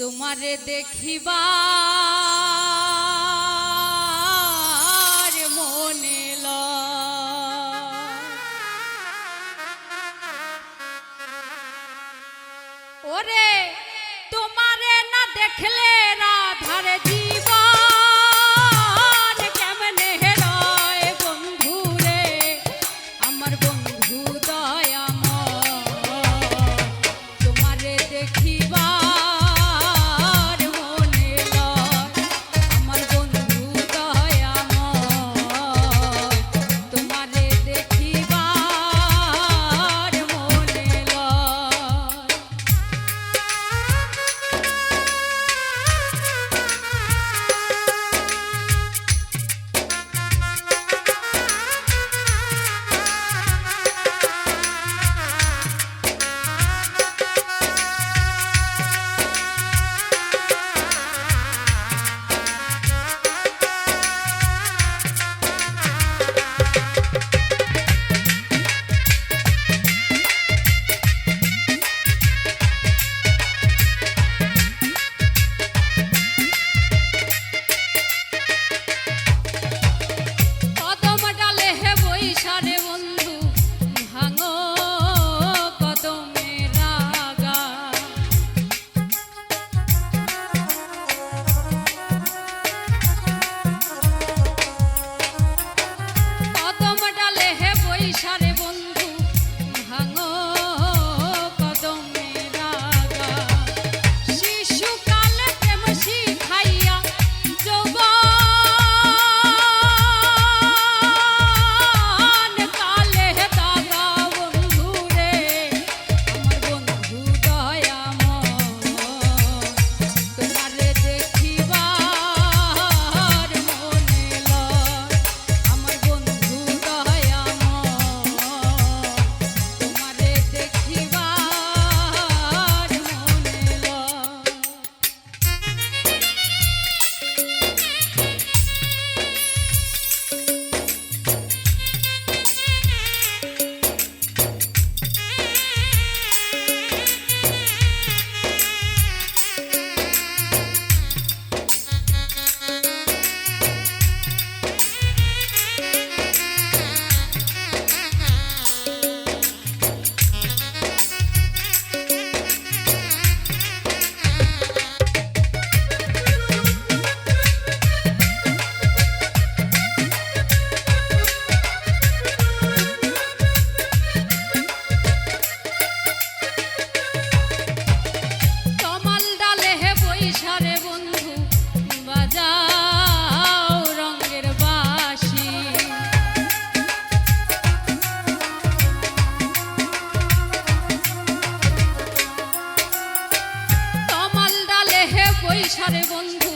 তোমারে দেখিবা ওরে সারে বন্ধু বাজাও রঙের বাসি। ডালে হে বন্ধু